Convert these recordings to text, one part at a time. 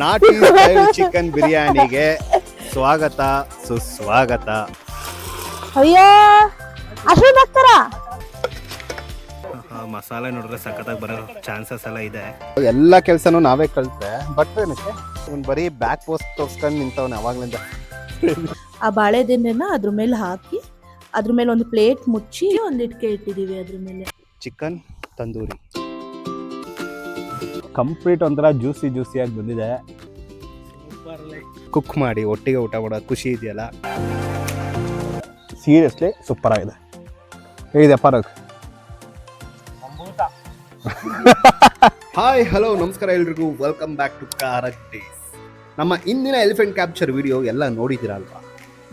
ನಾಟಿ style chicken ಬಿರಿಯಾನಿಗೆ ಸ್ವಾಗತ ಸುಸ್ವಾಗತ. ಅಯ್ಯೋ ಅಶ್ವಿನ್ ಬರ್ತಾರ? ಮಸಾಲೆ ನೋಡಿದ್ರೆ ಸಖತ್ತಾಗಿ ಬರೋ ಚಾನ್ಸಸ್ ಎಲ್ಲ ಇದೆ. ಎಲ್ಲ ಕೆಲಸನೂ ನಾವೇ ಕಲಿತೆ ಬಟ್ ಏನಕ್ಕೆ ಇವ್ನು ಬರೀ ಬ್ಯಾಕ್ ಪೋಸ್ಟ್ ತೋರಿಸ್ಕೊಂಡು ನಿಂತವನು ಅವಾಗ್ಲಿಂದ. ಆ ಬಾಳೆದಿಂಡೆನ ಅದ್ರ ಮೇಲೆ ಹಾಕಿ ಅದ್ರ ಮೇಲೆ ಒಂದು ಪ್ಲೇಟ್ ಮುಚ್ಚಿ ಒಂದು ಇಟ್ಕೆ ಇಟ್ಟಿದ್ದೀವಿ ಅದ್ರ ಮೇಲೆ. ಚಿಕನ್ ತಂದೂರಿ. ಕಂಪ್ಲೀಟ್ ಒಂಥರ ಜ್ಯೂಸಿ ಜ್ಯೂಸಿಯಾಗಿ ಬಂದಿದೆ. ಕುಕ್ ಮಾಡಿ ಒಟ್ಟಿಗೆ ಊಟ ಮಾಡೋ ಖುಷಿ ಇದೆಯಲ್ಲ? ಸೀರಿಯಸ್ಲಿ ಸೂಪರ್ ಆಗಿದೆ. ಹೇಗಿದೆ ಪರಕ್ ಹಾಯ್ ಹಲೋ ನಮಸ್ಕಾರ ಎಲ್ರಿಗೂ. Welcome back to Karak days ನಮ್ಮ ಇಂದಿನ ಎಲಿಫೆಂಟ್ ಕ್ಯಾಪ್ಚರ್ ವಿಡಿಯೋ ಎಲ್ಲ ನೋಡಿದಿರಲ್ವಾ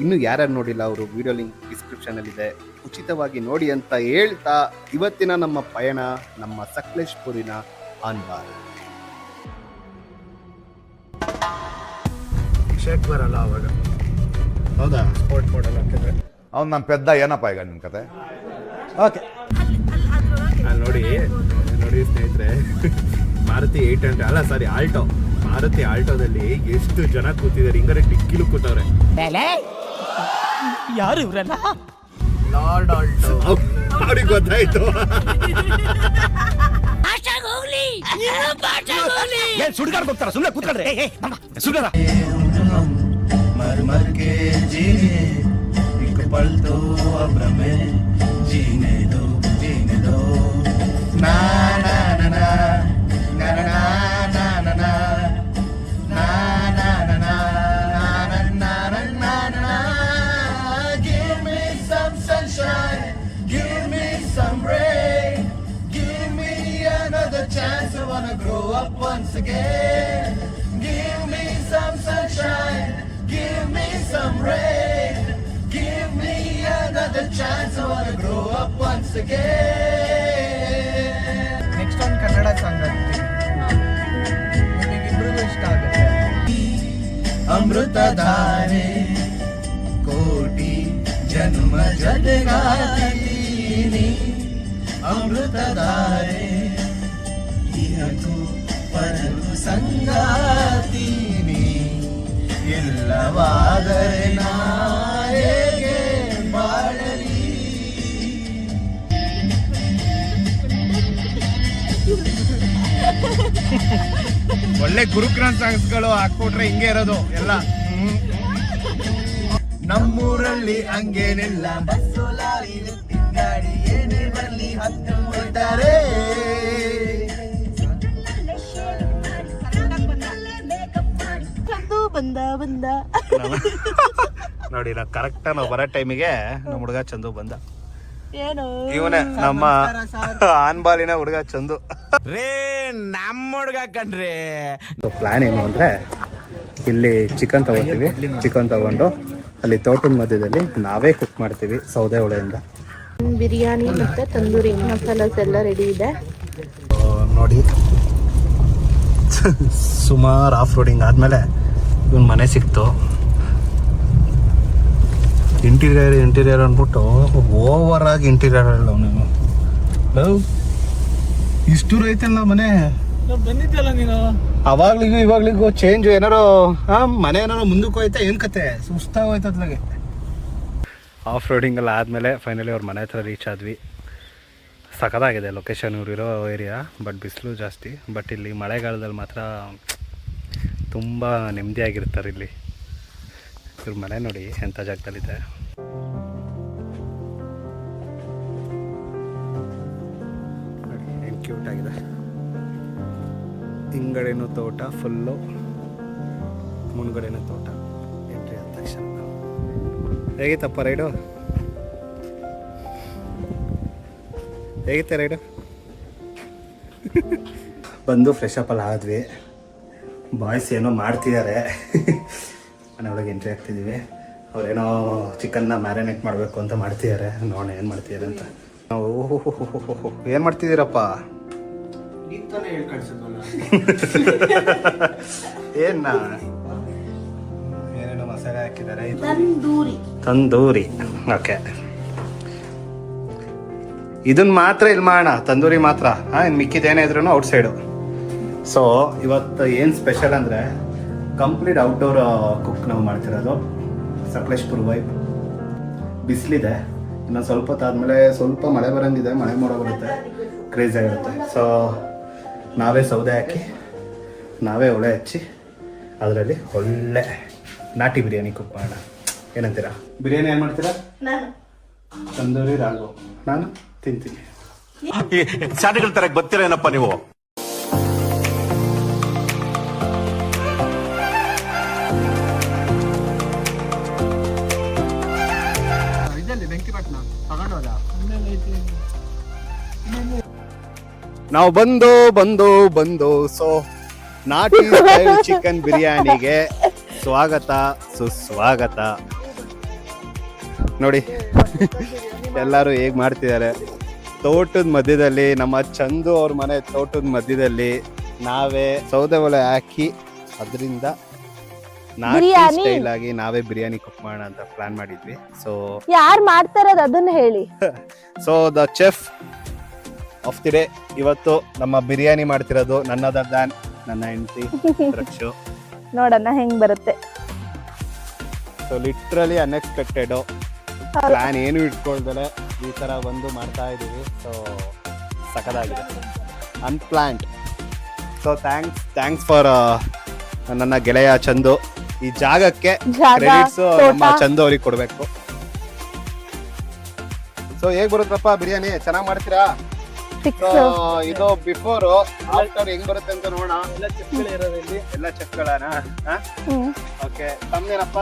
ಇನ್ನು ಯಾರ್ಯಾರು ನೋಡಿಲ್ಲ ಅವರು ವಿಡಿಯೋ ಲಿಂಕ್ ಡಿಸ್ಕ್ರಿಪ್ಷನಲ್ಲಿದೆ ಉಚಿತವಾಗಿ ನೋಡಿ ಅಂತ ಹೇಳ್ತಾ ಇವತ್ತಿನ ನಮ್ಮ ಪಯಣ ನಮ್ಮ ಸಕಲೇಶ್ಪುರಿನ ಆನ್ಬಾರ್ ಶರ್ಟ್ ಬರಲ್ಲ ಅವಾಗ. ಹೌದಾ? ಸ್ಪೋರ್ಟ್ ಮಾಡಲ್ಲ ಹಾಕಿದ್ರೆ. ಅವ್ನು ನಮ್ಮ ಪೆದ್ದ ಏನಪ್ಪ ಈಗ ನಿಮ್ಮ ಕತೆ? ಓಕೆ ನೋಡಿ ನೋಡಿ ಸ್ನೇಹಿತರೆ ಮಾರುತಿ ಏಟ್ ಹಂಡ್ರೆಡ್ ಅಲ್ಲ ಸಾರಿ ಆಲ್ಟೋ ಮಾರುತಿ ಆಲ್ಟೋದಲ್ಲಿ ಎಷ್ಟು ಜನ ಕೂತಿದ್ದಾರೆ ಹಿಂಗಾರೆ ಡಿಕ್ಕಿಲು ಕೂತವ್ರೆ. ಯಾರು ಇವರೆಲ್ಲ ಲಾರ್ಡ್ ಆಲ್ಟೋ. ಅವ್ರಿಗೆ ಗೊತ್ತಾಯ್ತು. ಏನ್ ಸುಡ್ಗಾಡ ಹೋಗ್ತಾರ ಸುಮ್ಮನೆ ಕೂತ್ಕೊಂಡ್ರೆ ಸುಡ್ಗಾಡ ಮರ್ ಮರ್ ಕೆ ಜೀನೆ ಇಕ್ ಪಲ್ ತೋ ಅಬ್ರಮೆ up ಒಂದು ಕನ್ನಡ ಸಾಂಗ್ ನಿಮಗಿಬ್ರಿಗೂ ಇಷ್ಟ ಆಗುತ್ತೆ. ಅಮೃತಧಾರೆ ಕೋಟಿ ಜನ್ಮ ಜಗಗಾತೀನಿ ಅಮೃತಧಾರೆ ಇಹಕು ಪರಲು ಸಂಗಾತೀನಿ ಇಲ್ಲವಾದರೆ ನಾ ಒಳ್ಳೆ ಗುರುಕ್ರಾನ್ ಸಾಂಗ್ಸ್ಗಳು ಹಾಕ್ಕೊಟ್ರೆ ಹಿಂಗೆ ಇರೋದು ಎಲ್ಲ. ನಮ್ಮೂರಲ್ಲಿ ಹಂಗೇನಿಲ್ಲ. ಬಸ್ಸು ಲಾರಿ ಎತ್ತಿನ ಗಾಡಿ ಏನೇ ಬರ್ಲಿ ಹತ್ತು ಹೋಯ್ತಾರೆ ಬಂದ ಬಂದ ನೋಡಿ ನಾವು ಕರೆಕ್ಟ್ ನಾವು ಬರೋ ಟೈಮಿಗೆ ನಮ್ಮ ಹುಡುಗ ಚಂದು ಬಂದ. ಇವನೇ ನಮ್ಮ ಆನ್ಬಾಲಿನ ಹುಡುಗ ಚಂದು. ರೇ ನಮ್ಮ ಹುಡುಗ ಕಣ್ರಿ. ಪ್ಲಾನ್ ಏನು ಅಂದ್ರೆ ಇಲ್ಲಿ ಚಿಕನ್ ತಗೋತೀವಿ. ಚಿಕನ್ ತಗೊಂಡು ಅಲ್ಲಿ ತೋಟದ ಮಧ್ಯದಲ್ಲಿ ನಾವೇ ಕುಕ್ ಮಾಡ್ತೀವಿ ಸೌದೆ ಒಳೆಯಿಂದ ಬಿರಿಯಾನಿ ಮತ್ತೆ ತಂದೂರಿ ಮಸಾಲಾಸ್ ಎಲ್ಲ ರೆಡಿ ಇದೆ. ನೋಡಿ. ಸುಮಾರು ಆಫ್ ರೋಡಿಂಗ್ ಆದಮೇಲೆ ಇವನ್ ಮನೆ ಸಿಕ್ತು. ಇಂಟೀರಿಯರ್ ಇಂಟೀರಿಯರ್ ಅಂದ್ಬಿಟ್ಟು ಓವರ್ ಆಗಿ ಇಂಟೀರಿಯರ್ ಹೇಳ ನೀನು ಲವ್ ಇಷ್ಟು ಐತಲ್ಲ ಮನೆ? ಬಂದಿದ್ದಲ್ಲ ನೀನು? ಅವಾಗ್ಲಿಗೂ ಇವಾಗ್ಲಿಗೂ ಚೇಂಜ್ ಏನಾರು ಹಾ ಮನೆ ಏನಾರು ಮುಂದಕ್ಕೆ ಹೋಯ್ತಾ ಏನ್ ಕತೆ? ಸುಸ್ತಾಗ ಹೋಯ್ತದ್ಲಾಗೆ ಆಫ್ ರೋಡಿಂಗ್ ಎಲ್ಲ ಆದಮೇಲೆ ಫೈನಲಿ ಅವ್ರ ಮನೆ ಹತ್ರ ರೀಚ್ ಆದ್ವಿ. ಸಖತ್ತಾಗಿದೆ ಲೊಕೇಶನ್ ಇವ್ರಿರೋ ಏರಿಯಾ ಬಟ್ ಬಿಸಿಲು ಜಾಸ್ತಿ. ಬಟ್ ಇಲ್ಲಿ ಮಳೆಗಾಲದಲ್ಲಿ ಮಾತ್ರ ತುಂಬ ನೆಮ್ಮದಿಯಾಗಿರ್ತಾರೆ ಇಲ್ಲಿ. ಇವ್ರ ಮನೆ ನೋಡಿ ಎಂಥ ಜಾಗದಲ್ಲಿದೆ ಕ್ಯೂಟ್ ಆಗಿದೆ. ಹಿಂಗಡೆನೂ ತೋಟ ಫುಲ್ಲು ಮುಂದ್ಗಡೆನೂ ತೋಟ. ಎಂಟ್ರಿ ಆದ ತಕ್ಷಣ. ಹೇಗಿತ್ತಪ್ಪ ರೈಡು ಹೇಗಿತ್ತೆ ರೈಡು ಬಂದು ಫ್ರೆಶ್ ಅಪ್ ಎಲ್ಲ ಆದ್ವಿ. ಬಾಯ್ಸ್ ಏನೋ ಮಾಡ್ತಿದ್ದಾರೆ. ಮನೆಯೊಳಗೆ ಎಂಟ್ರಿ ಆಗ್ತಿದ್ದೀವಿ ಅವ್ರೇನೋ ಚಿಕನ್ನ ಮ್ಯಾರಿನೇಟ್ ಮಾಡಬೇಕು ಅಂತ ಮಾಡ್ತಿದ್ದಾರೆ ನೋಡೋಣ ಏನು ಮಾಡ್ತಿದ್ದಾರೆ ಅಂತ. ನಾವು ಏನು ಮಾಡ್ತಿದ್ದೀರಪ್ಪ? ಏನ ಏನೇನೋ ಮಸಾಲೆ ಹಾಕಿದ್ದಾರೆ. ಇದು ತಂದೂರಿ. ತಂದೂರಿ. ಓಕೆ. ಇದನ್ನ ಮಾತ್ರ ಇಲ್ಲಿ ಮಾಡೋಣ ತಂದೂರಿ ಮಾತ್ರ. ಹಾಂ ಇನ್ನು ಮಿಕ್ಕಿದೇನೇ ಇದ್ರೂ ಔಟ್ ಸೈಡು ಸೊ ಇವತ್ತು ಏನು ಸ್ಪೆಷಲ್ ಅಂದರೆ ಕಂಪ್ಲೀಟ್ ಔಟ್ಡೋರ್ ಕುಕ್ ನಾವು ಮಾಡ್ತಿರೋದು. ಸಕಲೇಶ್ಪುರ್ ವೈಪ್ ಬಿಸಿಲಿದೆ. ಇನ್ನು ಸ್ವಲ್ಪ ಹೊತ್ತಾದ್ಮೇಲೆ ಸ್ವಲ್ಪ ಮಳೆ ಬರಂಗಿದೆ. ಮಳೆ ಮೋಡ ಬರುತ್ತೆ. ಕ್ರೇಜ್ ಆಗಿರುತ್ತೆ ಸೊ ನಾವೇ ಸೌದೆ ಹಾಕಿ ನಾವೇ ಒಳೆ ಹಚ್ಚಿ ಅದರಲ್ಲಿ ಒಳ್ಳೆ ನಾಟಿ ಬಿರಿಯಾನಿ ಕುಕ್ ಮಾಡೋಣ. ಏನಂತೀರಾ? ಬಿರಿಯಾನಿ ಏನು ಮಾಡ್ತೀರಾ? ತಂದೂರಿ ರಾಗು. ನಾನು ತಿಂತೀನಿ. ಸಾಟಿಗಳ ತರಕ್ಕೆ ಬರ್ತೀರ ಗೊತ್ತಿರೇನಪ್ಪ ನೀವು? ನಾವು ಬಂದು ಬಂದು ಬಂದು ಸೊ ನಾಟಿ ಸ್ಟೈಲ್ ಚಿಕನ್ ಬಿರಿಯಾನಿಗೆ ಸ್ವಾಗತ ಸುಸ್ವಾಗತ. ನೋಡಿ ಎಲ್ಲರೂ ಹೇಗ್ ಮಾಡ್ತಿದ್ದಾರೆ. ತೋಟದ ಮಧ್ಯದಲ್ಲಿ ನಮ್ಮ ಚಂದು ಅವ್ರ ಮನೆ ತೋಟದ ಮಧ್ಯದಲ್ಲಿ ನಾವೇ ಸೌದೆ ಒಲೆ ಹಾಕಿ ಅದರಿಂದ ನಾಟಿ ಬಿರಿಯಾನಿ? ಸ್ಟೈಲ್ ಆಗಿ ನಾವೇ ಬಿರಿಯಾನಿ ಕುಕ್ ಮಾಡೋಣ ಅಂತ ಪ್ಲಾನ್ ಮಾಡಿದ್ವಿ. ಸೊ ಯಾರ್ ಮಾಡ್ತಾರೆ ಅದನ್ನ ಹೇಳಿ. So the chef of the day ಇವತ್ತು ನಮ್ಮ ಬಿರಿಯಾನಿ ಮಾಡ್ತಿರೋದು ನನ್ನ ದಾನ್ ನನ್ನ ಹೆಂಡತಿ ರಕ್ಷು. ನೋಡೋಣ ಹೆಂಗ್ ಬರುತ್ತೆ. ಸೊ ಲಿಟ್ರಲಿ ಅನ್ಎಕ್ಸ್ಪೆಕ್ಟೆಡು ಪ್ಲಾನ್ ಏನು ಇಟ್ಕೊಳ್ದಲೆ ಈ ತರ ಬಂದು ಮಾಡ್ತಾ ಇದ್ದೀವಿ ಸೊ ಸಖತ್ತಾಗಿದೆ. Unplanned so thanks thanks for ನನ್ನ ಗೆಳೆಯ ಚಂದು. ಈ ಜಾಗಕ್ಕೆ ಜಾಗ ಕ್ರೆಡಿಟ್ಸ್ ನಮ್ಮ ತೋಟ. ಚಂದು ಅವ್ರಿಗೆ ಕೊಡಬೇಕು. ಸೊ ಹೇಗೆ ಬರುತ್ತಪ್ಪ ಬಿರಿಯಾನಿ? ಚೆನ್ನಾಗಿ ಮಾಡ್ತೀರಾ? ಇದು ಬಿಫೋರ್ ಆಫ್ಟರ್ ಹೆಂಗ್ ಬರುತ್ತೆ ಅಂತ ನೋಡೋಣ. ಎಲ್ಲ ಚೆಕ್ಗಳ ಇರೋದು ಇಲ್ಲಿ. ಎಲ್ಲ ಚೆಕ್ಗಳನ ಹ್ಮ್. ಓಕೆ ತಮ್ದೇನಪ್ಪ?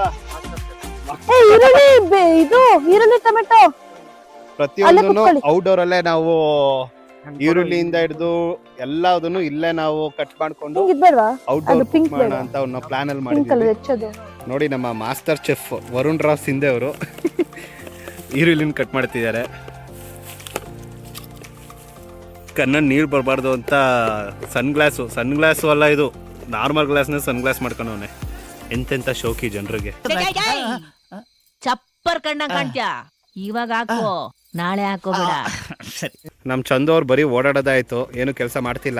ಏ ಈರುಳ್ಳಿ ಬೆ- ಇದು ಈರುಳ್ಳಿ ಟೊಮೆಟೊ. ಪ್ರತಿಯೊಂದನ್ನು ಕುತ್ಕೊಳ್ಳಿ. ಔಟ್ಡೋರ್ ಅಲ್ಲೇ ನಾವು ಈರುಳ್ಳಿಯಿಂದ ಹಿಡಿದು ಎಲ್ಲದನ್ನು ಇಲ್ಲೇ ನಾವು ಕಟ್ ಮಾಡ್ಕೊಂಡು ಹಿಂಗ್ ಇದ್ಬೇಡ್ವಾ? ಔಟ್ಡೋರ್ pink ಮಾಡೋಣ ಬೇಡ. ಅಂತ ಒಂದು ಪ್ಲಾನ್ ಅಲ್ಲಿ ಪಿಂಕ್ ಕಲರ್ ಮಾಡಿದ್ವಿ ನೋಡಿ ನಮ್ಮ ಮಾಸ್ಟರ್ ಚೆಫ್ ವರುಣ್ ರಾವ್ ಸಿಂಧೆ ಅವರು ಈರುಳ್ಳಿನ ಕಟ್ ಮಾಡ್ತಿದ್ದಾರೆ. ಕಣ್ಣಲ್ಲಿ ನೀರು ಬರಬಾರ್ದು ಅಂತ ಸನ್ ಗ್ಲಾಸು ಸನ್ ಗ್ಲಾಸು ಅಲ್ಲ ಇದು. ನಾರ್ಮಲ್ ಗ್ಲಾಸ್ನ ಸನ್ ಗ್ಲಾಸ್ ಮಾಡ್ಕೊಂಡವನೆ. ಎಂತೆಂಥ ಶೋಕಿ ಜನರಿಗೆ. ಚಪ್ಪರ್ ಕಣ್ಣ ಕಾಣ್ತ್ಯಾ? ಇವಾಗ ಹಾಕೋ. ನಾಳೆ ಹಾಕೋಬೇಡ ನಮ್ಮ ಚಂದು ಅವ್ರು ಬರೀ ಓಡಾಡೋದಾಯ್ತು. ಏನು ಕೆಲಸ ಮಾಡ್ತಿಲ್ಲ.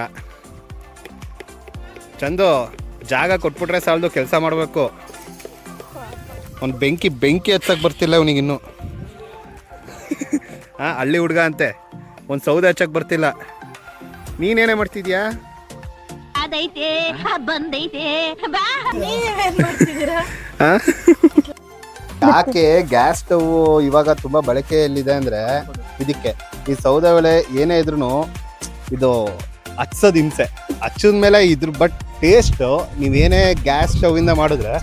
ಚಂದು ಜಾಗ ಕೊಟ್ಬಿಟ್ರೆ ಸಾಲದು ಕೆಲಸ ಮಾಡಬೇಕು. ಒಂದು ಬೆಂಕಿ ಬೆಂಕಿ ಹಚ್ಚಕ್ ಬರ್ತಿಲ್ಲ ಇವನಿಗಿನ್ನು. ಹಾ ಹಳ್ಳಿ ಹುಡುಗ ಅಂತೆ. ಒಂದು ಸೌದೆ ಹಚ್ಚಕ್ ಬರ್ತಿಲ್ಲ. ನೀನೇನೇ ಮಾಡ್ತಿದ್ಯಾ? ಅದೈತೆ ಬಂದೈತೆ ಬಾ. ಯಾಕೆ ಗ್ಯಾಸ್ ಸ್ಟವ್ ಇವಾಗ ತುಂಬಾ ಬಳಕೆಯಲ್ಲಿದೆ ಅಂದ್ರೆ ಇದಕ್ಕೆ. ಈ ಸೌದೆ ಒಲೆ ಏನೇ ಇದ್ರು ಇದು ಹಚ್ಚೋದ್ ಹಿಂಸೆ. ಹಚ್ಚದ ಮೇಲೆ ಇದ್ರ ಬಟ್ ಟೇಸ್ಟ್ ನೀವೇನೇ ಗ್ಯಾಸ್ ಸ್ಟವ್ ಇಂದ ಮಾಡಿದ್ರೆ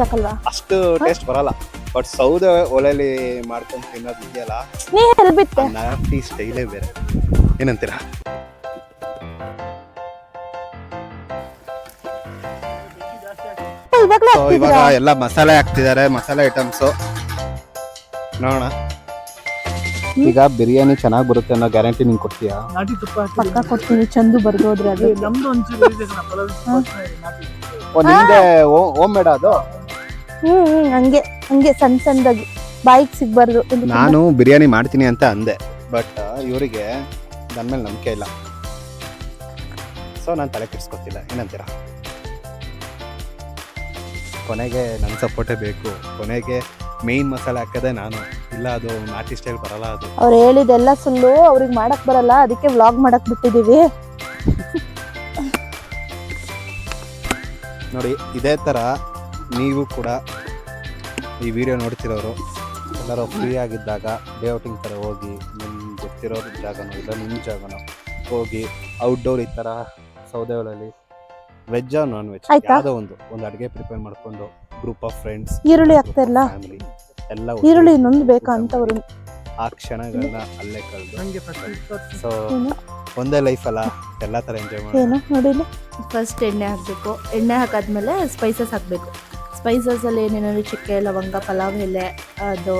ಅಷ್ಟು ಟೇಸ್ಟ್ ಬರಲ್ಲ. ಬಟ್ ಸೌದೆ ಒಲೆಯಲ್ಲಿ ಮಾಡ್ಕೊಂಡು ತಿನ್ನೋದು ಇದೆಯಲ್ಲ? ನೀ ಹೆಲ್ಬಿತ್ತೆ ನಾಟಿ ಸ್ಟೈಲೇ ಬೇರೆ. ಏನಂತೀರಾ? ಇವಾಗ್ಲೇ ಸೊ ಇವಾಗ ಎಲ್ಲ ಮಸಾಲೆ ಹಾಕ್ತಿದ್ದಾರೆ ಮಸಾಲೆ ಐಟಮ್ಸ್ ನೋಡೋಣ. ಈಗ ಬಿರಿಯಾನಿ ಚೆನ್ನಾಗಿ ಬರುತ್ತೆ ಅನ್ನೋ ಗ್ಯಾರಂಟಿ ನಿಂಗೆ ಕೊಡ್ತೀಯಾ? ಪಕ್ಕ ಕೊಡ್ತೀನಿ ಚಂದು ಬರ್ದು ಹೋದ್ರೆ ಅದು ಓ ನಿಮ್ದೆ ಓಮ್ ಮೇಡ ಅದು? ಹ್ಮ್ ಹ್ಮ್ ಹಂಗೆ. ಹಂಗೆ ಸಣ್ಣ ಸಣ್ಣದಾಗಿ ಬಾಯಿಗೆ ಸಿಗ್ಬಾರ್ದು ನಾನು ಬಿರಿಯಾನಿ ಮಾಡ್ತೀನಿ ಅಂತ ಅಂದೆ. ಬಟ್ ಇವರಿಗೆ ನನ್ನ ಮೇಲೆ ನಂಬಿಕೆ ಇಲ್ಲ. ಸೊ ನಾನು ತಲೆ ಕೆಡಿಸ್ಕೊತಿಲ್ಲ. ಏನಂತೀರಾ? ಕೊನೆಗೆ ನನ್ನ ಸಪೋರ್ಟೇ ಬೇಕು. ಕೊನೆಗೆ ಮೇಯ್ನ್ ಮಸಾಲೆ ಹಾಕದೆ ನಾನು ಇಲ್ಲ ಅದು ನಾಟಿ ಸ್ಟೈಲ್ ಬರಲ್ಲ ಅದು. ಅವ್ರು ಹೇಳಿದೆಲ್ಲ ಸುಳ್ಳು. ಅವ್ರಿಗೆ ಮಾಡಕ್ ಬರಲ್ಲ. ಅದಕ್ಕೆ ವ್ಲಾಗ್ ಮಾಡಕ್ ಬಿಟ್ಟಿದೀವಿ ನೋಡಿ ಇದೇ ಥರ ನೀವು ಕೂಡ ಈ ವಿಡಿಯೋ ನೋಡ್ತಿರೋರು ಎಲ್ಲರೂ ಫ್ರೀ ಆಗಿದ್ದಾಗ ಡೇ ಔಟಿಂಗ್ ಥರ ಹೋಗಿ ನಿಮ್ಮ ಗೊತ್ತಿರೋ ಜಾಗನೋ ಇಲ್ಲ ನಿಮ್ಮ ಜಾಗನೋ ಹೋಗಿ ಔಟ್ಡೋರ್ ಈ ಥರ ಸೌದೆಗಳಲ್ಲಿ ವೆಜ್ ನಾನ್ ವೆಜ್ ಆಯ್ತಾ? ಯಾವುದೋ ಒಂದು ಒಂದು ಅಡುಗೆ ಪ್ರಿಪೇರ್ ಮಾಡ್ಕೊಂಡು ಗ್ರೂಪ್ ಆಫ್ ಫ್ರೆಂಡ್ಸ್ ಈರುಳ್ಳಿ ಹಾಕ್ತಾ ಇಲ್ಲ ಫ್ಯಾಮಿಲಿ ಎಲ್ಲ ಈರುಳ್ಳಿ ಇನ್ನೊಂದು ಬೇಕಾ ಅಂತವ್ರು ಆ ಕ್ಷಣಗಳನ್ನ ಅಲ್ಲೇ ಕಳೆದು ಸೊ ಏನು? ಒಂದೇ ಲೈಫ್ ಅಲ್ಲ ಎಲ್ಲ ಥರ ಎಂಜಾಯ್ ಮಾಡಿ ಏನು ನೋಡಿಲ್ಲ? ಫಸ್ಟ್ ಎಣ್ಣೆ ಹಾಕಬೇಕು. ಎಣ್ಣೆ ಹಾಕಾದ್ಮೇಲೆ ಸ್ಪೈಸಸ್ ಹಾಕಬೇಕು. ಸ್ಪೈಸಸಲ್ಲಿ ಏನೇನಾದ್ರು ಚಕ್ಕೆ ಲವಂಗ, ಪಲಾವ್, ಎಲೆ, ಅದು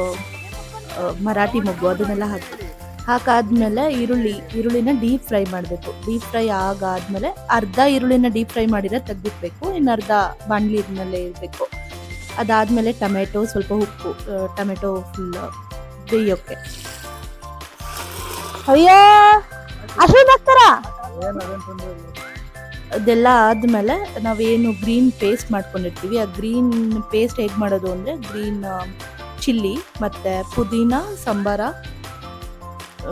ಮರಾಠಿ ಮೊಗ್ಗು ಅದನ್ನೆಲ್ಲ ಹಾಕಿ ಹಾಕಾದ್ಮೇಲೆ ಈರುಳ್ಳಿ, ಈರುಳ್ಳಿನ ಡೀಪ್ ಫ್ರೈ ಮಾಡಬೇಕು. ಡೀಪ್ ಫ್ರೈ ಆಗಾದ್ಮೇಲೆ ಅರ್ಧ ಈರುಳ್ಳಿನ ಡೀಪ್ ಫ್ರೈ ಮಾಡಿದ್ರೆ ತೆಗ್ದಿಟ್ಬೇಕು. ಇನ್ನು ಅರ್ಧ ಬಾಣಲಿನಲ್ಲೇ ಇರಬೇಕು ಅದಾದಮೇಲೆ ಟೊಮೆಟೊ, ಸ್ವಲ್ಪ ಉಪ್ಪು ಟೊಮೆಟೊ ಫುಲ್ ಬೇಯೋಕ್ಕೆ. ಅಯ್ಯೋ! ಅಶ್ವಿನ್ ಹಾಕ್ತಾರ ಅದೆಲ್ಲ ಆದಮೇಲೆ ನಾವೇನು ಗ್ರೀನ್ ಪೇಸ್ಟ್ ಮಾಡ್ಕೊಂಡಿರ್ತೀವಿ. ಆ ಗ್ರೀನ್ ಪೇಸ್ಟ್ ಹೇಗೆ ಮಾಡೋದು ಅಂದರೆ ಗ್ರೀನ್ ಚಿಲ್ಲಿ ಮತ್ತು ಪುದೀನ, ಸಂಬಾರ,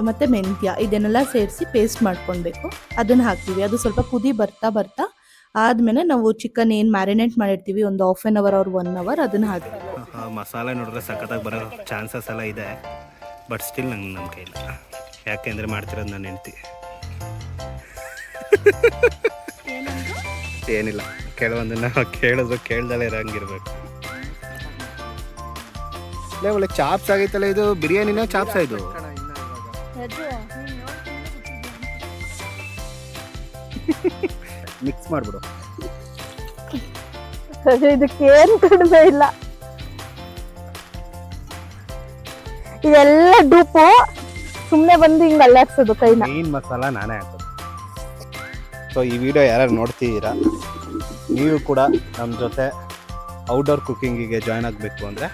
ಮತ್ತು ಮೆಂತ್ಯ ಇದನ್ನೆಲ್ಲ ಸೇರಿಸಿ ಪೇಸ್ಟ್ ಮಾಡ್ಕೊಳ್ಬೇಕು. ಅದನ್ನು ಹಾಕ್ತೀವಿ. ಅದು ಸ್ವಲ್ಪ ಕುದಿ ಬರ್ತಾ ಬರ್ತಾ ಆದಮೇಲೆ ನಾವು ಚಿಕನ್ ಏನು ಮ್ಯಾರಿನೇಟ್ ಮಾಡಿರ್ತೀವಿ, ಒಂದು ಹಾಫ್ ಆನ್ ಅವರ್ ಅವ್ರ ಒನ್ ಅವರ್ ಅದನ್ನು ಹಾಕ್ತೀವಿ. ಮಸಾಲೆ ನೋಡಿದ್ರೆ ಸಖತ್ತಾಗಿ ಬರೋ ಚಾನ್ಸಸ್ ಎಲ್ಲ ಇದೆ. ಬಟ್ ಸ್ಟಿಲ್ ನಂಗೆ ನಂಬಿಕೆ ಇಲ್ಲ. ಯಾಕೆಂದರೆ ಮಾಡ್ತಿರೋದು ನಾನು ಹೆಂಡ್ತಿ. ಏನಿಲ್ಲ. ಕೆಲವೊಂದನ್ನ ಕೇಳಿದ್ರು ಕೇಳ್ದಲೇ ಇರಂಗಿರ್ಬೇಕು. ಒಳ್ಳೆ ಚಾಪ್ಸ್ ಆಗೈತಲ್ಲ ಇದು? ಬಿರಿಯಾನಿನ ಚಾಪ್ಸ್ ಇದು? ಮಿಕ್ಸ್ ಮಾಡ್ಬಿಡು. ಇದಕ್ಕೆ ಏನ್ ಕಡಿಮೆ ಇಲ್ಲ. ಇದೆಲ್ಲ ಡೂಪು ಸುಮ್ಮನೆ ಬಂದು ಹಿಂಗ್ ಅಲ್ಲಾಡ್ಸೋದು ಕೈನ. ಏನ್ ಮಸಾಲ ನಾನೇ ಹಾಕೋದು. ಸೊ ಈ ವಿಡಿಯೋ ಯಾರ್ಯಾರು ನೋಡ್ತಿದ್ದೀರಾ, ನೀವು ಕೂಡ ನಮ್ಮ ಜೊತೆ ಔಟ್ಡೋರ್ ಕುಕ್ಕಿಂಗಿಗೆ ಜಾಯ್ನ್ ಆಗಬೇಕು ಅಂದರೆ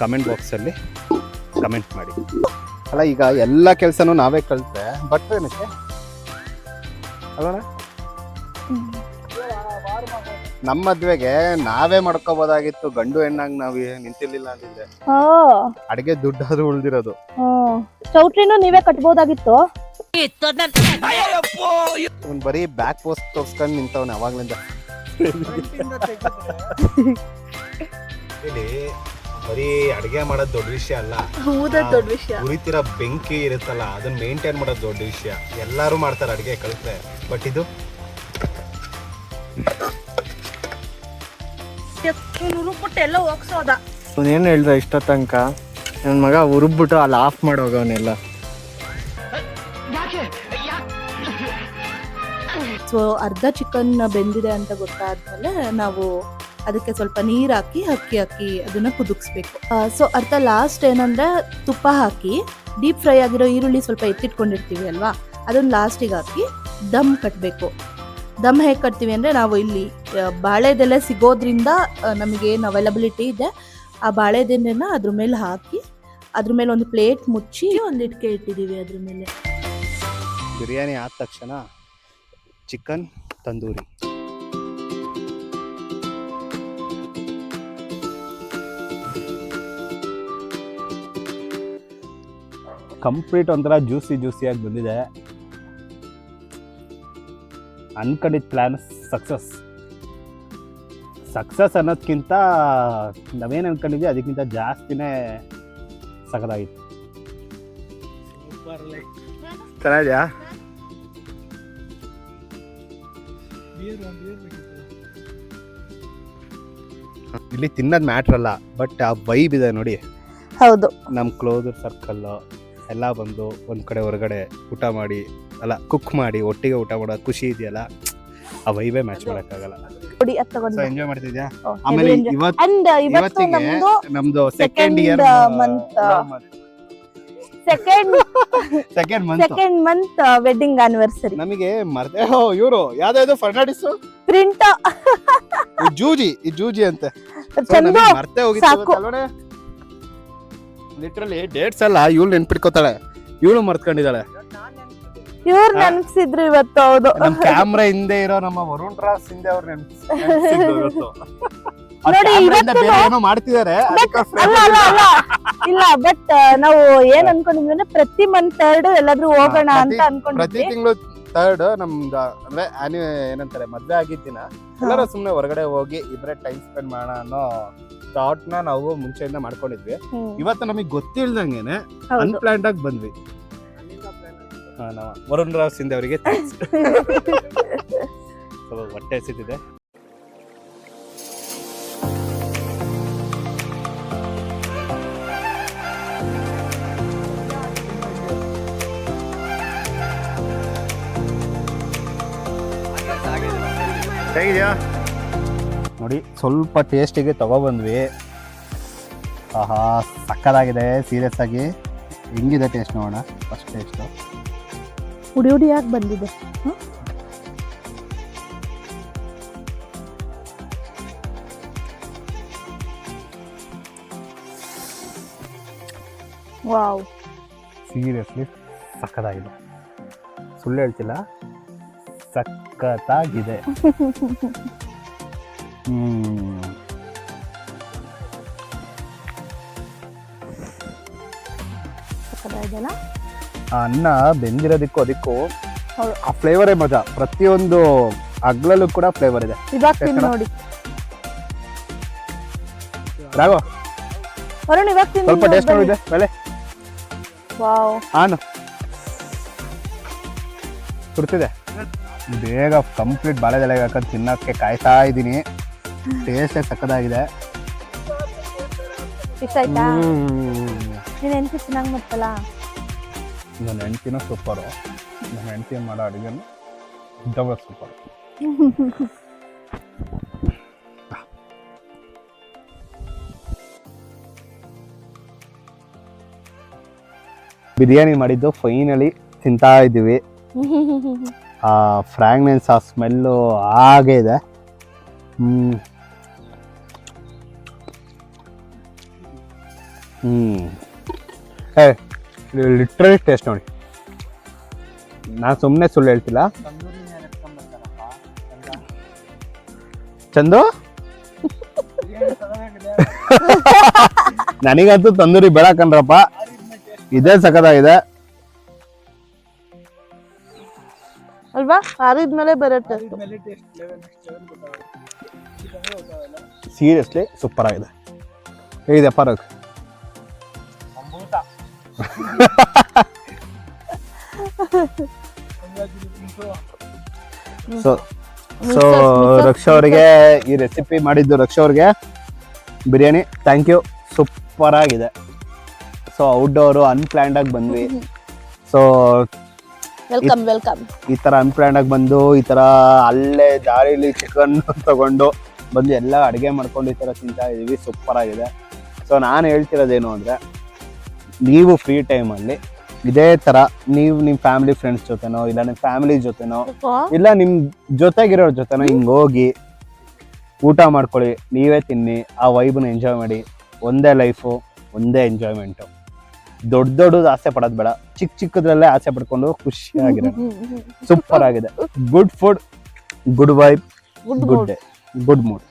ಕಮೆಂಟ್ ಬಾಕ್ಸಲ್ಲಿ ಕಮೆಂಟ್ ಮಾಡಿ. ಅಲ್ಲ, ಈಗ ಎಲ್ಲ ಕೆಲಸನೂ ನಾವೇ ಕಲಿತೆ ಬಟ್ ಏನಕ್ಕೆ ಅಲ್ಲಣ್ಣ ನಮ್ಮ ಮದ್ವೆಗೆ ನಾವೇ ಮಾಡ್ಕೋಬೋದಾಗಿತ್ತು. ಗಂಡು ಹೆಣ್ಣಾಗ್ ನಾವು ನಿಂತಿರ್ಲಿಲ್ಲ ಅಂದಿದ್ರೆ ಓ ಅಡುಗೆ ದುಡ್ಡಾದ್ರೂ ಉಳ್ದಿರೋದು. ಹ್ಮ್ ಚೌಟ್ರಿನೂ ನೀವೇ ಕಟ್ಬೋದಾಗಿತ್ತು? ಇವ್ನು ಬರೀ ಬ್ಯಾಕ್ ಪೋಸ್ಟ್ ತೋರ್ಸ್ಕೊಂಡ್ ನಿಂತವನೆ ಅವಾಗ್ಲಿಂದ. ಇಲ್ಲಿ ಬರೀ ಅಡಿಗೆ ಮಾಡೋದ್ ದೊಡ್ಡ ವಿಷಯ ಅಲ್ಲ. ಊದೋದು ದೊಡ್ಡ ವಿಷಯ. ಉರಿತಿರೋ ಬೆಂಕಿ ಇರುತ್ತಲ್ಲ ಅದನ್ನ ಮೇಂಟೈನ್ ಮಾಡೋದ್ ದೊಡ್ಡ ವಿಷಯ. ಎಲ್ಲರೂ ಮಾಡ್ತಾರೆ ಅಡಿಗೆ ಕಲಿತ್ರೆ. ಬಟ್ ಇದು ಎಲ್ಲ ಹೋಗ್ಸೋದ. ಏನು ಹೇಳ್ದ ಇಷ್ಟ ತನಕ? ನನ್ನ ಮಗ ಉರುಬ್ಬಿಟ್ಟು ಅಲ್ಲಿ ಆಫ್ ಮಾಡೋಗವನೆಲ್ಲ. ಸೊ ಅರ್ಧ ಚಿಕನ್ ಬೆಂದಿದೆ ಅಂತ ಗೊತ್ತಾದ್ಮೇಲೆ ನಾವು ಅದಕ್ಕೆ ಸ್ವಲ್ಪ ನೀರು ಹಾಕಿ ಅಕ್ಕಿ ಹಾಕಿ ಅದನ್ನ ಕುದಿಸ್ಬೇಕು ಸೊ ಅರ್ಧ ಲಾಸ್ಟ್ ಏನಂದ್ರೆ ತುಪ್ಪ ಹಾಕಿ ಡೀಪ್ ಫ್ರೈ ಆಗಿರೋ ಈರುಳ್ಳಿ ಸ್ವಲ್ಪ ಎತ್ತಿಟ್ಕೊಂಡಿರ್ತೀವಿ ಅಲ್ವಾ? ಅದನ್ನ ಲಾಸ್ಟಿಗೆ ಹಾಕಿ ದಮ್ ಕಟ್ಟಬೇಕು ದಮ್ ಹೇಗೆ ಕಟ್ತೀವಿ ಅಂದರೆ ನಾವು ಇಲ್ಲಿ ಬಾಳೆದೆಲೆ ಸಿಗೋದ್ರಿಂದ ನಮಗೆ ಏನು ಅವೈಲಬಿಲಿಟಿ ಇದೆ. ಆ ಬಾಳೆದೆಲೆನ ಅದ್ರ ಮೇಲೆ ಹಾಕಿ ಅದ್ರ ಮೇಲೆ ಒಂದು ಪ್ಲೇಟ್ ಮುಚ್ಚಿ ಒಂದು ಇಟ್ಕೆ ಇಟ್ಟಿದ್ದೀವಿ ಅದ್ರ ಮೇಲೆ. ಬಿರಿಯಾನಿ ಆದ ತಕ್ಷಣ ಚಿಕನ್ ತಂದೂರಿ. ಕಂಪ್ಲೀಟ್ ಒಂಥರ ಜ್ಯೂಸಿ ಜ್ಯೂಸಿಯಾಗಿ ಬಂದಿದೆ. ಅನ್ಕೊಂಡಿದ್ದ ಪ್ಲ್ಯಾನ್ ಸಕ್ಸಸ್. ಸಕ್ಸಸ್ ಅನ್ನೋದಕ್ಕಿಂತ ನಾವೇನು ಅನ್ಕೊಂಡಿದ್ವಿ ಅದಕ್ಕಿಂತ ಜಾಸ್ತಿನೇ ಸಕದಾಗಿತ್ತು ಚೆನ್ನಾಗಿದೆಯಾ? ಇಲ್ಲಿ ತಿನ್ನೋದು ಮ್ಯಾಟ್ರ್ ಅಲ್ಲ ಬಟ್ ಆ ವೈಬ್ ಇದೆ ನೋಡಿ. ಹೌದು. ನಮ್ಮ ಕ್ಲೋಸ್ ಸರ್ಕಲ್ ಎಲ್ಲ ಬಂದು ಒಂದು ಕಡೆ ಹೊರಗಡೆ ಊಟ ಮಾಡಿ ಅಲ್ಲ ಕುಕ್ ಮಾಡಿ ಒಟ್ಟಿಗೆ ಊಟ ಮಾಡೋ ಖುಷಿ ಇದೆಯಲ್ಲ? ಆ ವೈಬೇ ಮ್ಯಾಚ್ ಮಾಡೋಕ್ಕಾಗಲ್ಲ. ನೋಡಿ ಅದ್ ತಗೊಂಡು ಎಂಜಾಯ್ ಮಾಡ್ತಿದ್ಯಾ? ಆಮೇಲೆ enjoy. ಇವತ್ತು ಅಂಡ್ ಇವತ್ತು ಇವತ್ತಿಗೆ ನಮ್ದು ನಮ್ದು second, second year month month, second second month second month wedding anniversary ನಮಗೆ ಮರ್ತೆ ಓ ಇವರು ಯಾವ್ದಾದ್ರು ಫರ್ನಾಡಿಸ್ ಪ್ರಿಂಟ್ ಜೂಜಿ ಈ ಜೂಜಿ ಅಂತೆ. So, ಚಂದು. ನಮಿಗ್ ಮರ್ತೆ ಸಾಕು. ಹೋಗಿತ್ತು ಲಿಟ್ರಲಿ ಡೇಟ್ಸ್ ಎಲ್ಲ ಇವಳು ನೆನ್ಪಿಟ್ಕೋತಾಳೆ. ಇವಳು ಮರ್ತ್ಕೊಂಡಿದ್ದಾಳೆ. ಇವ್ರು ನೆನಪಿಸಿದ್ರು ಇವತ್ತು ಹೌದು. ನಮ್ ಕ್ಯಾಮ್ರಾ ಹಿಂದೆ ಇರೋ ನಮ್ಮ ವರುಣ್ ರಾಸ್ ಹಿಂದೆ ಅವ್ರು ನೋಡಿ, ಏನೋ ಮಾಡ್ತಿದ್ದಾರೆ But ಅಲ್ಲ ಅಲ್ಲ ಅಲ್ಲ. ಇಲ್ಲ ಬಟ್ ನಾವು ಏನ್ ಅನ್ಕೊಂಡಿದ್ವಿ ಅಂದ್ರೆ ಪ್ರತಿ ಮಂತ್ ಥರ್ಡ್ ಎಲ್ಲಾದ್ರೂ ಹೋಗೋಣ ಅಂತ ಪ್ರತಿ ಅನ್ಕೊಂಡಿದ್ವಿ ತಿಂಗಳು ಥರ್ಡ್ ನಮ್ದು ಅಂದ್ರೆ ಆನಿ ಏನಂತಾರೆ ಮದ್ವೆ ಆಗಿದ್ದ ದಿನ ಎಲ್ಲರೂ ಸುಮ್ನೆ ಹೊರಗಡೆ ಹೋಗಿ ಇಬ್ರೆ ಟೈಮ್ ಸ್ಪೆಂಡ್ ಮಾಡೋಣ ಅನ್ನೋ ಥಾಟ್ನ ನಾವು ಮುಂಚೆಯಿಂದ ಮಾಡ್ಕೊಂಡಿದ್ವಿ. ಹ್ಮ್. ಇವತ್ತು ನಮಗೆ ಗೊತ್ತಿಲ್ದಂಗೆನೆ ಹೌದು. ಅನ್ಪ್ಲಾನ್ಡ್ ಆಗಿ ಬಂದ್ವಿ. ನಾವು ವರುಣ್ ರಾವ್ ಸಿಂಧೆ ಅವರಿಗೆ ಹೊಟ್ಟೆ ಹಸಿದಿದೆ ನೋಡಿ, ಸ್ವಲ್ಪ ಟೇಸ್ಟಿಗೆ ತಗೊಬಂದ್ವಿ. ಆಹಾ ಸಕ್ಕದಾಗಿದೆ ಸೀರಿಯಸ್ ಆಗಿ. ಹೆಂಗಿದೆ ಟೇಸ್ಟ್ ನೋಡೋಣ ಫಸ್ಟ್ ಟೇಸ್ಟು ಹುಡಿ ಹುಡಿಯಾಗಿ ಬಂದಿದೆ ಹ್ಮ್? ವಾವ್ ಸೀರಿಯಸ್ಲಿ ಸಕ್ಕದಾಗಿದೆ ಸುಳ್ಳು ಹೇಳ್ತಿಲ್ಲ ಸಖತ್ತಾಗಿದೆ ಹ್ಮ್ ಇದೆಲ್ಲ ಆ ಅನ್ನ ಬೆಂದಿರೋದಕ್ಕೂ ಅದಕ್ಕೂ. ಆ ಫ್ಲೇವರೇ ಮಜಾ. ಪ್ರತಿಯೊಂದು ಅಗ್ಲಲ್ಲೂ ಕೂಡ ಫ್ಲೇವರ್ ಇದೆ. ಇವಾಗ ತಿಂದು ನೋಡಿ. ರಾಘವ? ವರುಣ್ ಇವಾಗ ತಿಂದು ಸ್ವಲ್ಪ ಟೇಸ್ಟ್ ನೋಡಿದೆ ಬೆಳೆ ವಾವ್. ಆನು ಸುಡ್ತಿದೆ ಬೇಗ ಕಂಪ್ಲೀಟ್ ಬಾಳೆದೆಲೆಗೆ ಹಾಕೊಂಡು ತಿನ್ನಕ್ಕೆ ಕಾಯ್ತಾ ಇದ್ದೀನಿ. ಟೇಸ್ಟ್ ಸಕ್ಕದಾಗಿದೆ. ಇಷ್ಟ ಆಯ್ತಾ ನೀನ್ ಎಂತ ಚೆನ್ನಾಗಿ ಮಾಡ್ತಲ್ಲ? ನನ್ನ ಹೆಂಡ್ತಿನೂ ಸೂಪರು ನನ್ನ ಹೆಂಡ್ತಿ ಮಾಡೋ ಅಡುಗೆನೂ ಡಬಲ್ ಸೂಪರ್ ಬಿರಿಯಾನಿ ಮಾಡಿದ್ದು ಫೈನಲಿ ತಿಂತಾ ಇದ್ದೀವಿ. ಆ ಫ್ರಾಗ್ನೆನ್ಸ್ ಆ ಸ್ಮೆಲ್ಲು ಹಾಗೆ ಇದೆ. ಹ್ಞೂ ಹ್ಮ್. ಏ ಲಿಟ್ರಲಿ ಟೇಸ್ಟ್ ನೋಡಿ. ನಾನು ಸುಮ್ಮನೆ ಸುಳ್ಳು ಹೇಳ್ತಿಲ್ಲ. ಚಂದು? ನನಗಂತೂ ತಂದೂರಿ ಬೇಡ ಕಣ್ರಪ್ಪ. ಇದೇ ಸಖತ್ತಾಗಿದೆ. ಅಲ್ವಾ? ಆರಿದ್ಮೇಲೆ ಬರುತ್ತೆ ಸೀರಿಯಸ್ಲಿ ಸೂಪರ್ ಆಗಿದೆ. ಹೇಳಿದೆ ಪರಕ್ ಸೊ ಸೊ ರಕ್ಷಾ ಅವರಿಗೆ ಈ ರೆಸಿಪಿ ಮಾಡಿದ್ದು ರಕ್ಷಾ ಅವ್ರಿಗೆ ಬಿರಿಯಾನಿ. ಥ್ಯಾಂಕ್ ಯು ಸೂಪರ್ ಆಗಿದೆ. ಸೊ ಔಟ್ಡೋರು ಅನ್ಪ್ಲ್ಯಾಂಡ್ ಆಗಿ ಬಂದ್ವಿ. ಸೊ ವೆಲ್ಕಮ್ ವೆಲ್ಕಮ್ ಈ ತರ ಅನ್ಪ್ಲ್ಯಾಂಡ್ ಆಗಿ ಬಂದು ಈ ತರ ಅಲ್ಲೇ ದಾರಿಲಿ ಚಿಕನ್ ತಗೊಂಡು ಬಂದು ಎಲ್ಲ ಅಡುಗೆ ಮಾಡ್ಕೊಂಡು ಈ ತರ ತಿಂತಾ ಇದೀವಿ. ಸೂಪರ್ ಆಗಿದೆ. ಸೊ ನಾನು ಹೇಳ್ತಿರೋದೇನು ಅಂದ್ರೆ ನೀವು ಫ್ರೀ ಟೈಮಲ್ಲಿ ಇದೇ ತರ ನೀವು ನಿಮ್ಮ ಫ್ಯಾಮಿಲಿ ಫ್ರೆಂಡ್ಸ್ ಜೊತೆನೋ ಇಲ್ಲ ನಿಮ್ಮ ಫ್ಯಾಮಿಲಿ ಜೊತೆನೋ ಇಲ್ಲ ನಿಮ್ ಜೊತೆಗಿರೋರ್ ಜೊತೆನೋ ಹಿಂಗ್ ಹೋಗಿ ಊಟ ಮಾಡ್ಕೊಳ್ಳಿ ನೀವೇ ತಿನ್ನಿ ಆ ವೈಬ್ನ ಎಂಜಾಯ್ ಮಾಡಿ. ಒಂದೇ ಲೈಫು ಒಂದೇ ಎಂಜಾಯ್ಮೆಂಟು ದೊಡ್ಡ ದೊಡ್ಡದು ಆಸೆ ಪಡೋದು ಬೇಡ. ಚಿಕ್ಕ ಚಿಕ್ಕದ್ರಲ್ಲೇ ಆಸೆ ಪಡ್ಕೊಂಡು ಖುಷಿಯಾಗಿದೆ ಸೂಪರ್ ಆಗಿದೆ. Good food good vibe good day good mood